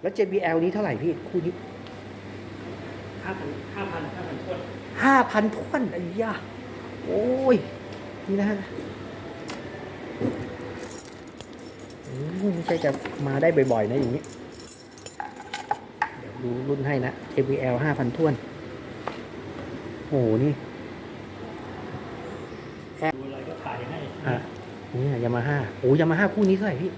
แล้ว JBL นี้เท่าไหร่พี่คู่นี้ห้าพันห้าพันห้าพันทวนห้าพันทวนไอ้ยาโอ้ย นี่นะฮะอืมไม่ใช่จะมาได้บ่อยๆนะอย่างนี้ เดี๋ยวดูรุ่นให้นะ JBL ห้าพันทวน โอ้โห นี่ดูอะไรก็ถ่ายให้ อะเนี่ยยามาฮ่าโอ้ยามาฮ่าคู่นี้เท่าไหร่พี่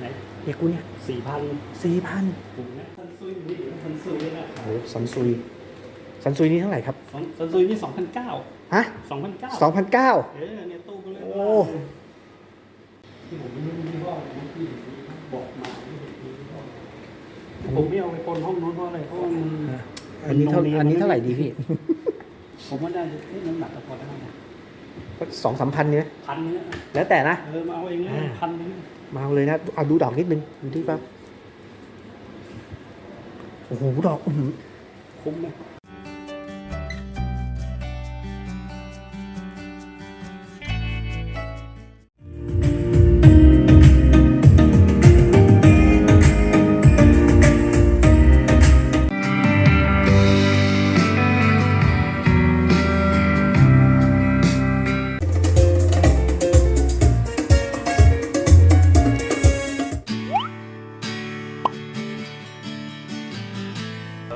ไหน เนี่ยคู่เนี้ยสี่พันสี่พันถูกไหมซันซุยนี่ซันซุยนะโอ้โหสันซุยสันซุยนี่เท่าไหร่ครับซันซุยนี่สองพันเก้าฮะสองพันเก้าสองพันเก้าเออเนี่ยตู้ก็เลยโอ้ที่ผมไม่รู้ยี่ห้ออะไรนะที่บอกมาผมไม่เอาไปปนห้องนู้นเพราะอะไรเพราะว่ามันอันนี้เท่าอันนี้เท่าไหร่ดีพี่ ผมว่าได้เอ๊ะน้ำหนักก็พอได้นะสองสามพันเนี่ยพันเนี้ยแล้วแต่นะเออมาเอาเองเลยอ่าพันนึง มาเลยนะเอาดูดอกนิดนึงดูที่ปั๊บโอ้โห ดอกอื้อหือคุ้มไหม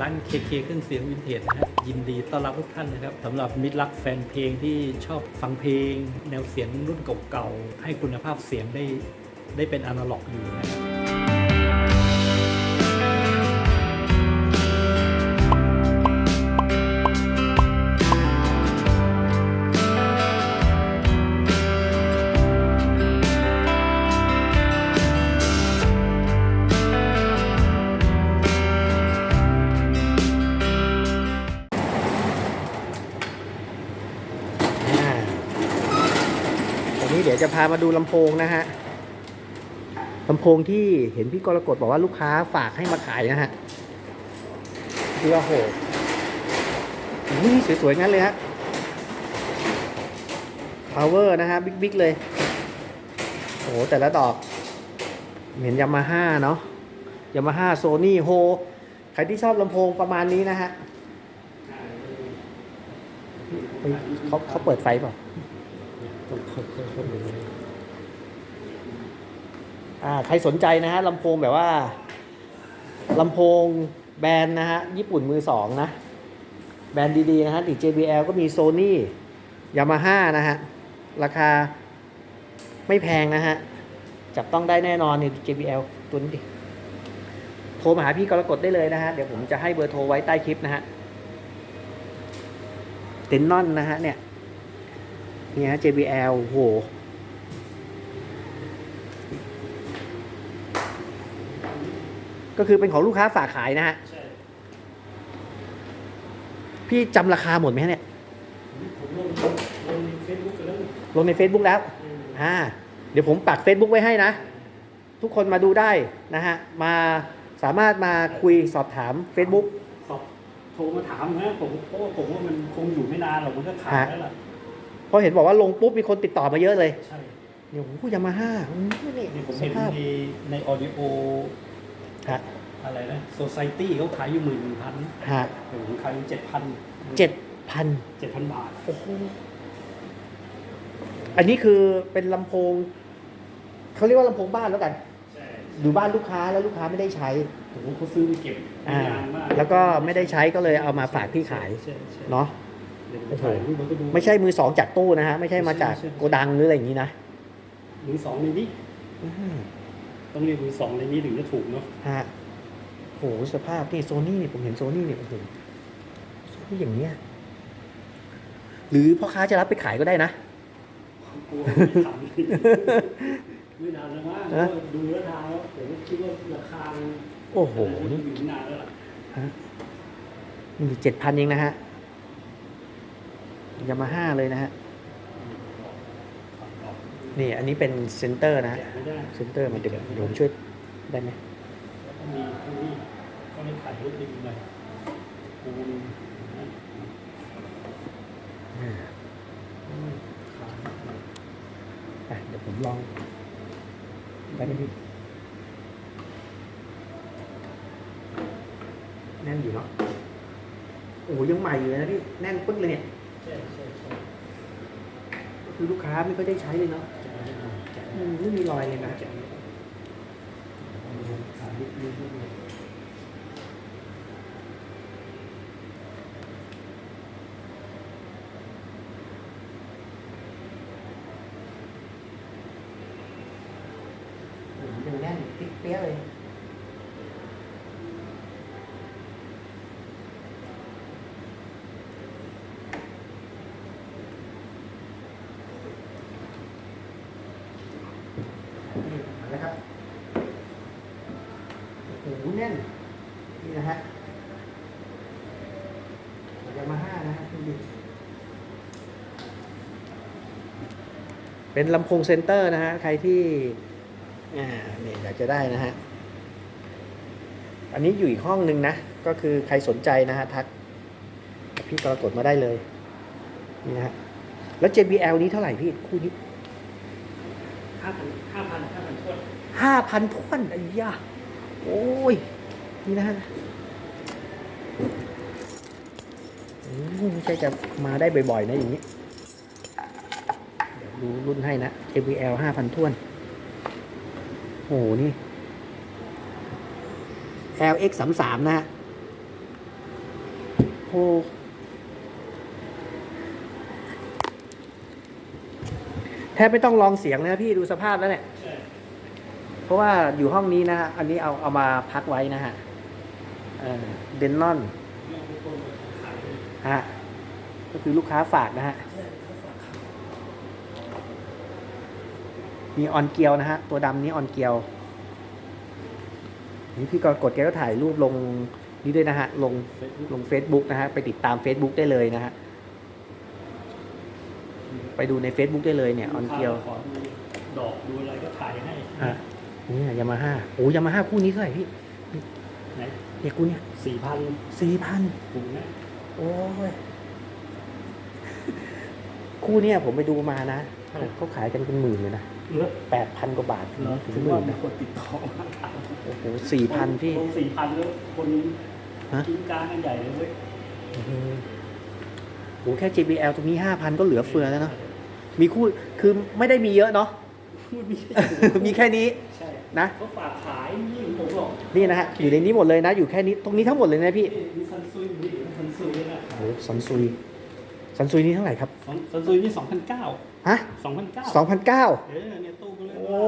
ร้านเคเคเครื่องเสียงวินเทจนะฮะยินดีต้อนรับทุกท่านนะครับสำหรับมิตรรักแฟนเพลงที่ชอบฟังเพลง แนวเสียงรุ่นเก่าๆให้คุณภาพเสียงได้ได้เป็นอนาล็อกอยู่นะครับ ดี๋ยวจะพามาดูลำโพงนะฮะลำโพงที่เห็นพี่กรกฎบอกว่าลูกค้าฝากให้มาขายนะฮะดูว่าโหนี่สวยๆงั้นเลยฮะ power นะฮะบิ๊กๆเลยโอ้โหแต่ละดอก เห็นยามาฮ่าเนาะยามาฮ่าโซนี่โฮใครที่ชอบลำโพงประมาณนี้นะฮะเขาเขาเปิดไฟเปล่า ต้องค่อยๆดูอ่าใครสนใจนะฮะลำโพงแบบว่าลำโพงแบรนด์นะฮะ ญี่ปุ่นมือสองนะ แบรนด์ดีๆ นะฮะติด JBL ก็มี Sony Yamaha นะฮะ ราคาไม่แพงนะฮะ จับต้องได้แน่นอนนี่ JBL ตัวนี้ดิโทรมาหาพี่กรกฎได้เลยนะฮะ เดี๋ยวผมจะให้เบอร์โทรไว้ใต้คลิปนะฮะเทนนอนนะฮะเนี่ย นี่ฮะ JBL โหก็คือเป็นของลูกค้าฝากขายนะฮะใช่พี่จำราคาหมดไหมฮะเนี่ยผมลงลงในเฟซบุ๊กกันแล้วลงใน Facebook แล้วอ่าเดี๋ยวผมปัก Facebook ไว้ให้นะ ทุกคนมาดูได้นะฮะ มาสามารถมาคุยสอบถาม Facebook สอบโทรมาถามนะผมเพราะว่าผมว่ามันคงอยู่ไม่นานหรอกมันก็ขายแล้วล่ะ เพราะเห็นบอกว่าลงปุ๊บมีคนติดต่อมาเยอะเลยใช่เนี่ยโอ้โหยามาฮ่านี่นี่ผมสเห็นภาพในในออดิโอฮะอะไรนะโซซ i ตี้เขาขายอยู่หมื่นพันฮะผมขายอยู่เจ็ดพันเจ็ดพันเจ็ดพันบาท โอ้โหอันนี้คือเป็นลำโพงเขาเรียกว่าลำโพงบ้านแล้วกัน ใช่อยู่บ้านลูกค้าแล้วลูกค้าไม่ได้ใช้ผมเขาซื้อไปเก็บอ่า นานมากแล้วก็ไม่ได้ใช้ก็เลยเอามาฝากพี่ขายใช่ใช่ เนาะเดี๋ยวผม โอ้โหถ่ายรูปมันก็ดูไม่ใช่มือสองจากตู้นะฮะ ไม่ใช่มาจากใช่ใช่โกดังหรืออะไรอย่างนี้นะมือสองในนี้อื้อหือต้องเรียกมือสองในนี้ถึงจะถูกเนาะฮะโหสภาพนี่โซนี่นี่ผมเห็นโซนี่เนี่ยโอ้โหโซนี่อย่างเนี้ยหรือพ่อค้าจะรับไปขายก็ได้นะกลัวไม่ทำไม่นานแล้วมั้งฮะดูแล้วทางแล้วผมคิดว่าราคาโอ้โหนี่นี่อยู่นานแล้วล่ะนี่เจ็ดพันเองนะฮะ ยามาฮ่าเลยนะฮะ นี่อันนี้เป็นเซนเตอร์นะฮะเซนเตอร์มันเดี๋ยวเดี๋ยวผมช่วยได้ไหมแล้วก็มีนี้ก็เลยถ่ายรูปดีเลยปูนเดี๋ยวผมลองได้ไหมพี่แน่นอยู่เนาะโอ้ยังใหม่อยู่เลยนะพี่ แน่นปึ๊กเลยเนี่ย ใช่ใช่ใช่ก็คือลูกค้าไม่ค่อยได้ใช้เลยเนาะแกะนิดหน่อยแกะอืมไม่มีรอยเลยนะแกะนิดหน่อยขานิดนิดนิดนิดโอ้โหยังแน่นติ๊กเปี้ยเลยนี่มาแล้วครับโอ้โหแน่นนี่นะฮะยามาฮ่านะฮะดูดิ เป็นลำโพงเซนเตอร์นะฮะ ใครที่อ่าเนี่ยอยากจะได้นะฮะ อันนี้อยู่อีกห้องหนึ่งนะ ก็คือใครสนใจนะฮะ ทัก พี่กรกฎมาได้เลย นี่นะฮะ แล้ว JBL นี้เท่าไหร่พี่ คู่นี้ห้าพันห้าพันห้าพันทวนห้าพันทวนไอ้ยาโอ้ย นี่นะฮะอืมไม่ใช่จะมาได้บ่อยๆนะอย่างนี้เดูรุ่นให้นะ JBL ห้าพันทวน โอ้โห นี่ LX สามสามนะฮะโอ้แทบไม่ต้องลองเสียงนะพี่ดูสภาพแล้วเนี่ย เพราะว่าอยู่ห้องนี้นะฮะ อันนี้เอาเอามาพักไว้นะฮะเดนนอนฮะ ก็คือลูกค้าฝากนะฮะ ใช่เขาฝากขาย มีออนเกียวนะฮะ ตัวดำนี้ออนเกียว นี่พี่กรกฎแกก็ถ่ายรูปลงนี่ด้วยนะฮะ ลงเฟซบุ๊กลง Facebook นะฮะ ไปติดตาม Facebook ได้เลยนะฮะ ไปดูใน Facebook ได้เลยเนี่ยออนเกียว ขอดูดอกดูอะไรก็ถ่ายให้ฮะนี่ยามาฮ่าโอ้ยามาฮ่าคู่นี้เท่าไหร่พี่ไหนเนี่ยคู่เนี้ยสี่พันสี่พันถุงนะโอ้ย คู่เนี้ยผมไปดูมานะเขาเขาขายกันเป็นหมื่นเลยนะ เหลือแปดพันกว่าบาทถึงเหลือถึงถึงหมื่ว่านมีนะคนติดต่อมาถามโอ้โหสี่พันพี่ สี่พันแล้วคนฮะ กินการกันใหญ่เลยเว้ยโอ้โหโหแค่ JBL ตรงนี้ห้าพันก็เหลือเฟือแล้วเนาะมีคู่คือไม่ได้มีเยอะเนาะ พูดไม่ได้มีแค่นี้ใช่นะ เขาฝากขายยิ่งผมบอกนี่นะฮะอยู่ในนี้หมดเลยนะ อยู่แค่นี้ตรงนี้ทั้งหมดเลยนะพี่นี่มีซันซุยมีซันซุยนะโอ้โหซันซุยซันซุยนี่เท่าไหร่ครับซันซุยนี่สองพันเก้า ฮะสองพันเก้าสองพันเก้าเออเนี่ยตู้ก็เลยโอ้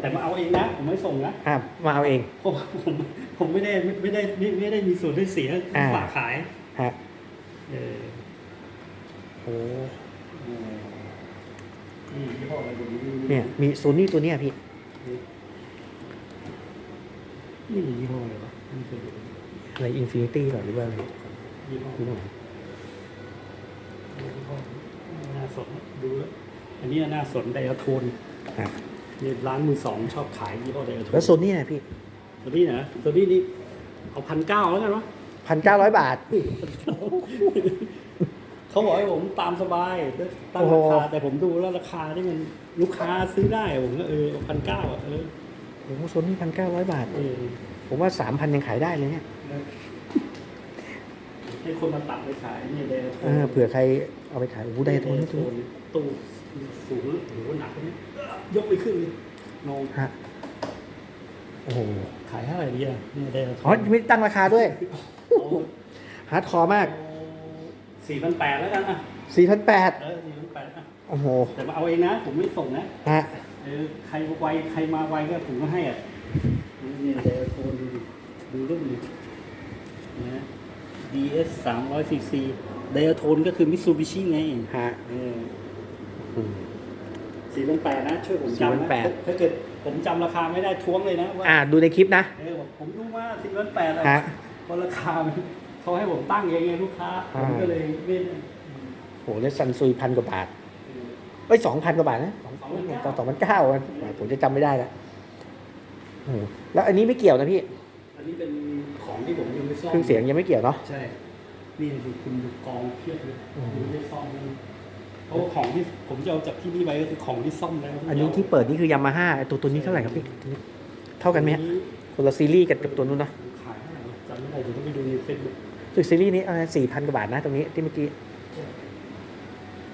แต่มาเอาเองนะ ผมไม่ส่งนะอะมาเอาเองเพราะว่าผมผมไม่ได้ไม่ไม่ได้ไม่ไม่ได้มีส่วนได้เสียอ่าฝากขายฮะเออโอ้นี่ยี่ห้ออะไรดูนี่เนี่ยมีโซนี่ตัวเนี้ยพี่นี่ยี่ห้ออะไรวะไม่เคยดูอะไรอินฟินิตี้หรอหรือว่าอะไรยี่ห้อไม่รู้ยี่ห้อน่า สนดูแล้วอันนี้น่าสนไดอะโทนฮะนี่ร้านมือสองชอบขายยี่ห้อไดอะโทนแล้วโซนี่นะพี่ตัวนี้นะตัวนี้นี่เอาพันเก้าแล้วกันวะพันเก้าร้อยบาท เขาบอกให้ผมตามสบายตั้งโอ้โหราคาแต่ผมดูแล้วราคาที่มันลูกค้าซื้อได้ผมก็เออพันเก้าอะเออโอ้โหโซนี่พันเก้าร้อยบาทเออผมว่าสามพันยังขายได้เลยเนี่ย ให้คนมาตัดไปขายเนี่ยไดอะโทเออเผื่อใครเอาไปขายโอ้โหได้ตัวนี้ตัวตู้สูงโอ้โหหนักเนี่ยยกไปขึ้นเลยงงฮะโอ้โหขายเท่าไหร่ดีอะเนี่ยไดอะโทอ๋อไม่ได้ตั้งราคาด้วยฮาร์ดคอร์มากสี่พันแปดแล้วกันอะสี่พันแปดเออสี่พันแปดอะโอ้โหแต่มาเอาเองนะ ผมไม่ส่งนะฮะเออใครไวใครมาไวก็ผมก็ให้อะนี่ไดอะโทนดูดูรุ่นดินะ DS สามร้อยซีซีไดอะโทนก็คือมิตซูบิชิไงฮะเอออืม สี่พันแปดนะ ช่วยผมจำนะ4,800 ถ้าเกิดผมจำราคาไม่ได้ท้วงเลยนะว่าอ่าดูในคลิปนะ เออบอกผมดูว่าสี่พันแปดอะฮะเพราะราคามันเขาให้ผมตั้งเองไงลูกค้า ผอ่า มก็เลยไม่ได้โหแล้วซันซุยพันกว่าบาทเออเอ้ยสองพันกว่าบาทนะสอง2,900ต่อสองพันเก้าผมจะจำไม่ได้ละอืมแล้วอันนี้ไม่เกี่ยวนะพี่ อันนี้เป็นของที่ผมยังไม่ซ่อมเครื่องเสียงยังไม่เกี่ยวเนาะใช่ นี่ดูคุณดูกองเพียบเลยอืมดูไม่ซ่อมเลยเพราะว่าของที่ผมจะเอาจากที่นี่ไปก็คือของที่ซ่อมแล้วอันนี้ที่เปิดนี่คือยามาฮ่าตัวตัวนี้เท่าไหร่ครับพี่เท่ากันไหมฮะคนละซีรีส์กันกับตัวนู้นนะขายเท่าไหร่วะเดี๋ยวต้องไปดูในเฟซบุ๊กสึกซีรีส์นี้สี่พันกว่าบาทนะตรงนี้ที่เมื่อกี้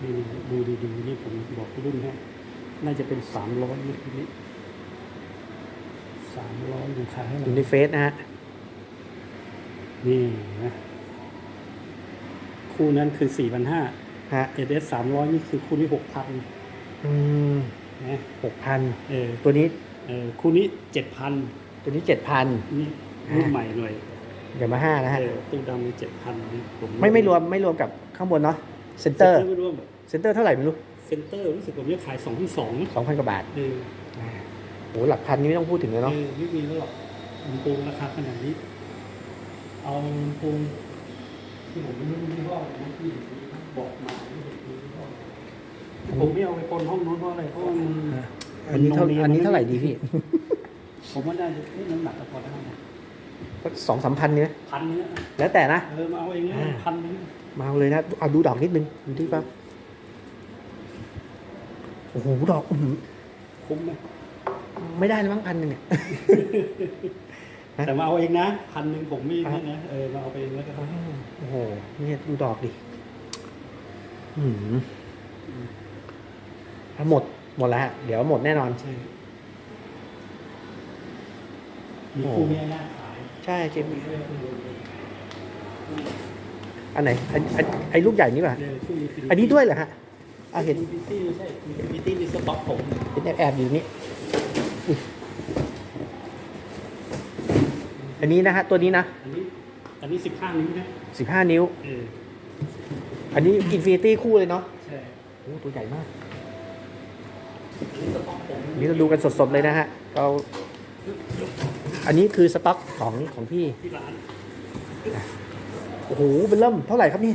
นี่ดูดีๆนี่ผมบอกรุ่นให้น่าจะเป็นสามร้อยนี่ทีนี้ สามร้อยอยู่ขายให้อเรายู่ในเฟซนะฮะ นี่นะ คู่นั้นคือสี่พันห้าฮะเอเอสสามร้อยนี่คือคู่นี้หกพันอืมนะหกพันเออตัวนี้เออคู่นี้เจ็ดพันตัวนี้เจ็ดพันนี่รุ่นใหม่หน่อยยามาฮ่านะฮะเออตู้ดำมีเจ็ดพันผมไม่ไม่รวมไม่รวมกับข้างบนเนาะเซ็นเตอร์ไม่รวมเซ็นเตอร์เท่าไหร่ไม่รู้เซ็นเตอร์รู้สึกผมจะขายสองพันสองสองพันกว่าบาทเออโอ้หลักพันนี้ไม่ต้องพูดถึงเลยเอเนาะอไม่มีแล้วหรอกลำโพงราคาขนาดนี้ เอาลำโพงที่ผมไม่รู้ยี่ห้ออะไรนะที่บอกมาไม่รู้ยี่ห้ออะไรผมไม่เอาไปปนห้องนู้นเพราะอะไรเพราะว่ามันอันนี้เท่าโรงเรียนอันนี้เท่าไหร่ดีพี่ ผมว่าน่าจะเอ๊ะน้ำหนักก็พอได้นะสองสามพันเนี่ยพันเนี้ยแล้วแต่นะเออมาเอาเองนะอ่าพันนึงมาเอาเลยนะเอาดูดอกนิดนึงดูที่ปั๊บโอ้โหดอกอื้อหือคุ้มไหม ไม่ได้เลยมั้งพันหนึ่งเนี่ยฮะแต่มาเอาเองนะพันหนึ่งผมไม่นี่นะเออมาเอาไปเองแล้วกันโอ้โหเนี่ยดูดอกดิอืมถ้าหมดหมดแล้วฮะเดี๋ยวหมดแน่นอน ใช่มีคู่เนี้ยน่าขายใช่เจมส์อันไหนอันอันไอ้ลูกใหญ่นี่ป่ะเออคู่นี้อันนี้ด้วยเหรอฮะอะเห็นบิตี้ใช่บิตี้ในสต็อกผมเห็นแอบแอบๆอยู่นี่อุ๊ย อันนี้นะฮะตัวนี้นะ อันนี้ อันนี้สิบห้านิ้วนะสิบห้านิ้ว เอออันนี้อินฟินิตี้คู่เลยเนาะใช่โอ้ตัวใหญ่มาก อันนี้สต็อกผมอันนี้เราดูกันสดๆเลยนะฮะเราอันนี้คือสต็อกของของพี่ที่ร้านโอ้โหเป็นเริ่มเท่าไหร่ครับนี่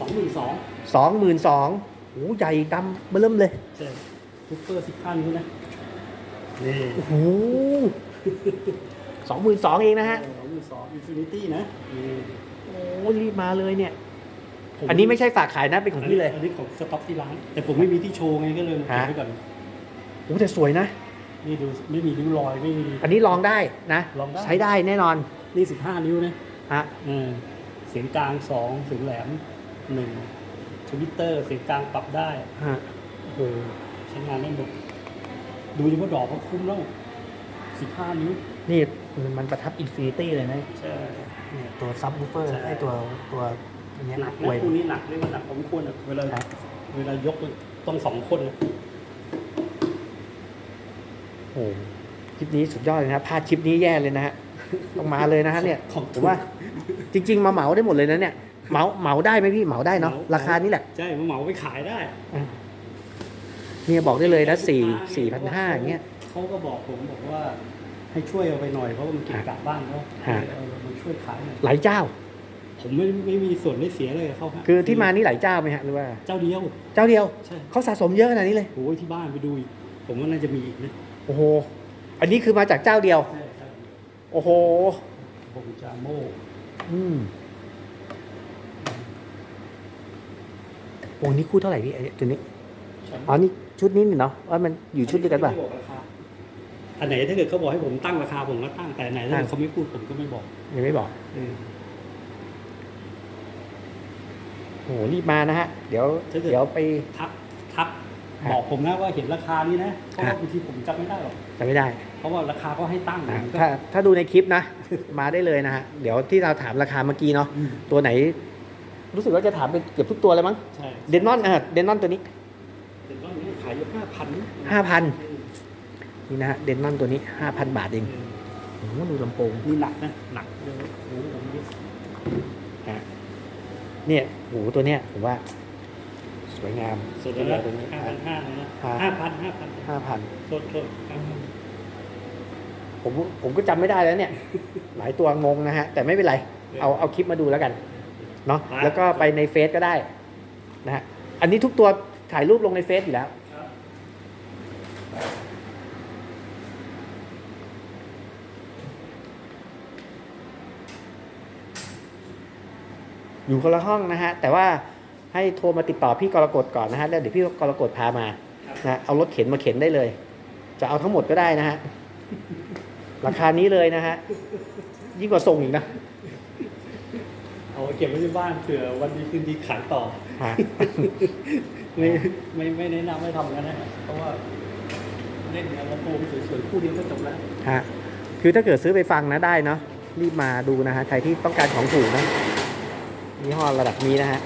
สองหมื่นสองสองหมื่นสองโอ้โหใหญ่ดำเริ่มเลยใช่ซุปเปอร์สิบห้านิ้วนะนี่โอ้โห สองหมื่นสองเองนะฮะสองหมื่นสองอินฟินิตี้นะนี่โอ้รีบมาเลยเนี่ย อันนี้ไม่ใช่ฝากขายนะเป็นของพี่เลย อันนี้ของสต็อกที่ร้าน แต่ผมไม่มีที่โชว์ไงก็เลยมาเก็บฮะไว้ก่อนโอ้แต่สวยนะ นี่ดูไม่มีริ้วรอยไม่มี อันนี้ลองได้นะลองได้ใช้ได้แน่นอน นี่สิบห้านิ้วนะฮะเออเสียงกลางสองเสียงแหลมหนึ่งทวิตเตอร์เสียงกลางปรับได้ฮะโอ้โหใช้งานได้หมดดูดิว่าดอกก็คุ้มแล้วสิบห้านิ้ว นี่มันประทับอินฟินิตี้เลยนะใช่เนี่ยตัวซับวูเฟอร์ใช่ไอตัวตัวอันเนี้ยหนักอวยนะคู่นี้หนักเรียกว่าหนักผมควรอะเวลาครับ เวลายกต้องสองคนนะโอ้โหคลิปนี้สุดยอดเลยนะพลาดคลิปนี้แย่เลยนะฮะ ต้องมาเลยนะฮะเนี่ย ของผมว่าจริง ๆ มาเหมาได้หมดเลยนะเนี่ย เหมาเหมาได้ไหมพี่เหมาได้เนาะราคานี้แหละ ใช่มาเหมาไปขายได้อะเนี่ยบอกได้เลยนะสี่สี่พันห้าอย่างเงี้ยเขาก็บอกผมบอกว่า ให้ช่วยเอาไปหน่อยเพราะว่ามันเก็บกลับบ้านเขาฮะ เออมันช่วยขายหน่อยหลายเจ้า ผมไม่ไม่มีส่วนได้เสียเลยกับเขาฮะคือที่มานี่หลายเจ้าไหมฮะหรือว่า เจ้าเดียวเจ้าเดียวใช่เขาสะสมเยอะขนาดนี้เลยโอ้ยที่บ้านไปดูอีกผมว่าน่าจะมีอีกนะโอ้โหอันนี้คือมาจากเจ้าเดียว ใช่ใช่โอ้โห ผมจาโม่อืมโอ้นี่คู่เท่าไหร่พี่ไอ้ตัวนี้อ๋อนี่ชุดนี้นี่เนาะว่ามันอยู่ชุดเดียวกันป่ะ ไม่บอกราคา อันไหนถ้าเกิดเขาบอกให้ผมตั้งราคาผมก็ตั้งแต่ไหนถ้าเกิดอะเขาไม่พูดผมก็ไม่บอกยังไม่บอกเออโอ้โหรีบมานะฮะ เดี๋ยวถ้าเกิดเดี๋ยวไปทักทักฮะบอกผมนะว่าเห็นราคานี้นะเพราะว่าฮะบางทีผมจำไม่ได้หรอกจะไม่ได้ เพราะว่าราคาก็ให้ตั้งอะผมก็ถ้าถ้าดูในคลิปนะ มาได้เลยนะฮะ เดี๋ยวที่เราถามราคาเมื่อกี้เนาะอืมตัวไหน รู้สึกว่าจะถามเป็นเกือบทุกตัวเลยมั้งใช่เดนนอนเออเดนนอนตัวนี้เห็นว่านี่ขายอยู่ห้าพันห้าพัน นี่นะฮะเดนนอนตัวนี้ห้าพันบาทเองโอ้โหดูลำโพงนี่หนักนะหนักเดี๋ยวโอ้โหผมนี่ฮะเนี่ยโหตัวเนี้ยผมว่า สวยงามสุดแล้วตัวนี้ห้าพันห้านะฮะห้าพันห้าพันห้าพันโทษโทษห้าพันผมผมก็จำไม่ได้แล้วเนี่ย หลายตัวงงนะฮะ แต่ไม่เป็นไร เอาเอาคลิปมาดูแล้วกันเนาะแล้วก็ไปในเฟซก็ได้นะฮะอันนี้ทุกตัวถ่ายรูปลงในเฟซอยู่แล้ว ครับ อยู่คนละห้องนะฮะ แต่ว่าให้โทรมาติดต่อพี่กรกฎก่อนนะฮะแล้วเดี๋ยวพี่กรกฎพามานะเอารถเข็นมาเข็นได้เลย จะเอาทั้งหมดก็ได้นะฮะราคานี้เลยนะฮะยิ่งกว่าส่งอีกนะเอาไว้เก็บไว้ที่บ้านเผื่อวันดีคืนดีขายต่อฮะไม่ไม่ไม่แนะนำให้ทำกันนะฮะเพราะว่าเล่นกับลำโพงสวยๆคู่เดียวก็จบแล้วฮะคือถ้าเกิดซื้อไปฟังนะได้เนาะรีบมาดูนะฮะใครที่ต้องการของถูกนะ ยี่ห้อระดับนี้นะฮะ